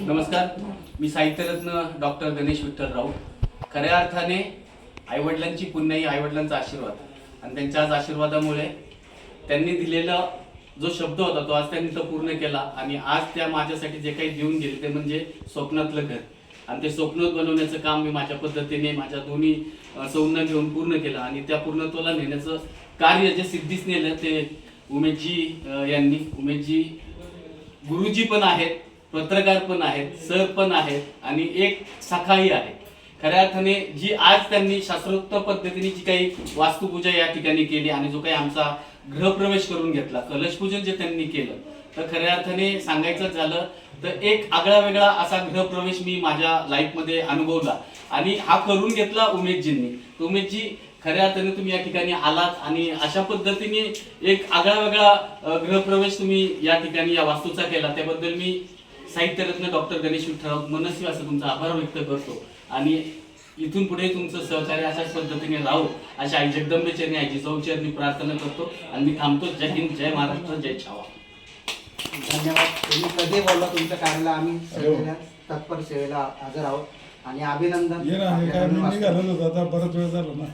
नमस्कार. मी साहित्यरत्न डॉक्टर गणेश विठ्ठल राऊत. खऱ्या अर्थाने आईवडिलांची पुण्याई आईवडिलांचा आशीर्वाद. आणि त्यांच्या आज आशीर्वादामुळे त्यांनी दिलेला जो शब्द होता तो आज त्यांनी तो पूर्ण केला. आणि आज त्या माझ्यासाठी जे काही देऊन गेले ते म्हणजे स्वप्नातलं घर. आणि ते स्वप्न बनवण्याचं काम मी माझ्या पद्धतीने माझ्या दोन्ही अ, घेऊन पूर्ण केलं. आणि त्या पूर्णत्वाला नेण्याचं कार्य जे सिद्धीच नेलं ते उमेशजी यांनी. उमेशजी गुरुजी पण आहेत. पत्रकार पण आहेत सर पण आहेत आणि एक सखाही आहे. खऱ्या अर्थाने जी आज त्यांनी शास्त्रोक्त पद्धतीने जी काही वास्तुपूजा या ठिकाणी केली आणि जो काही आमचा गृहप्रवेश करून घेतला कलशपूजन जे त्यांनी केलं तर खऱ्या अर्थाने सांगायचं झालं तर एक आगळा वेगळा असा गृहप्रवेश मी माझ्या लाईफमध्ये अनुभवला. आणि हा करून घेतला उमेशजींनी उमेशजी खऱ्या अर्थाने तुम्ही या ठिकाणी आलात आणि अशा पद्धतीने एक आगळा वेगळा गृहप्रवेश तुम्ही या ठिकाणी या वास्तूचा केला. त्याबद्दल मी साहित्यरत्न डॉक्टर गणेश विठ्ठलराव मनस्वी असं तुमचा आभार व्यक्त करतो. आणि इथून पुढे तुमचं सहकार्य अशाच पद्धतीने राहू अशा आई जगदंबेचरणी आईची चौचरणी प्रार्थना करतो. आणि मी थांबतो. जय हिंद जय महाराष्ट्र जय छावा. धन्यवाद. तुम्ही कधी बोलला तुमच्या कार्याला? आम्ही तत्पर सेवेला हजर आहोत. आणि अभिनंदन. आता. बराच वेळ झाला ना.